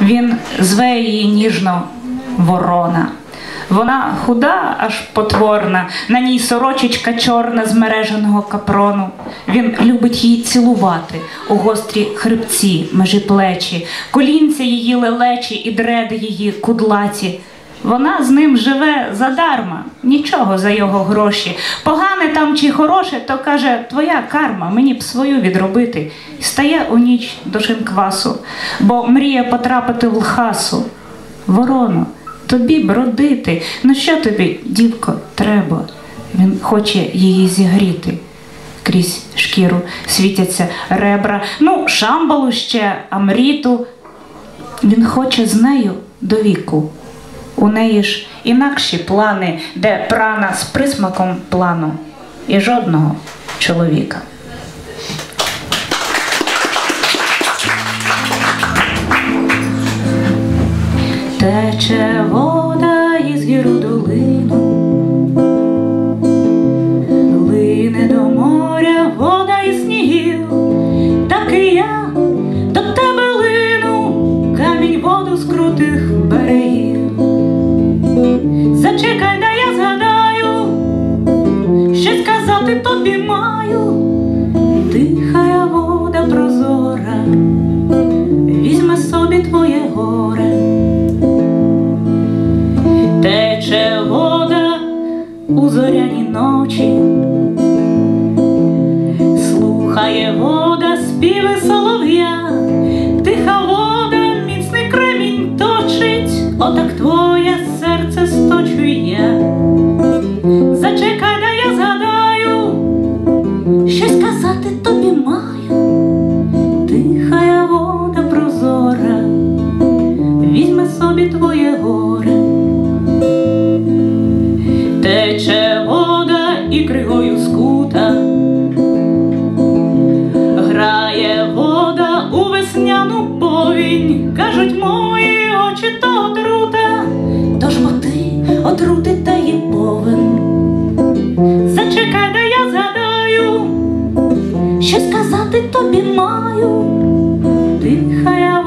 Він зве її ніжно ворона. Вона худа, аж потворна, на ній сорочечка чорна з мереженого капрону. Він любить її цілувати у гострі хребці, межі плечі, колінця її лелечі і дреди її кудлаті. Вона з ним живе задарма, нічого за його гроші. Погане там чи хороше, то каже, твоя карма, мені б свою відробити. І стає у ніч до шинквасу, бо мріє потрапити в лхасу. Вороно, тобі б родити. Ну що тобі, дівко, треба? Він хоче її зігріти. Крізь шкіру світяться ребра, ну, шамбалу ще, амріту. Він хоче з нею до віку. У неї ж інакші плани, де прана з присмаком плану і жодного чоловіка. Тече вода Зачекай, да я згадаю, що сказати тобі маю, дихає вода прозора, візьме собі твоє горе. Тече вода у зоряні ночі, слухає вода співи солов'я, сказати тобі маю, тихая вода прозора, візьме собі твоє горе. Тече вода і кригою скута, грає вода у весняну повінь, кажуть мої очі то отрута, тож бо ти отрути сказати тобі маю, дихає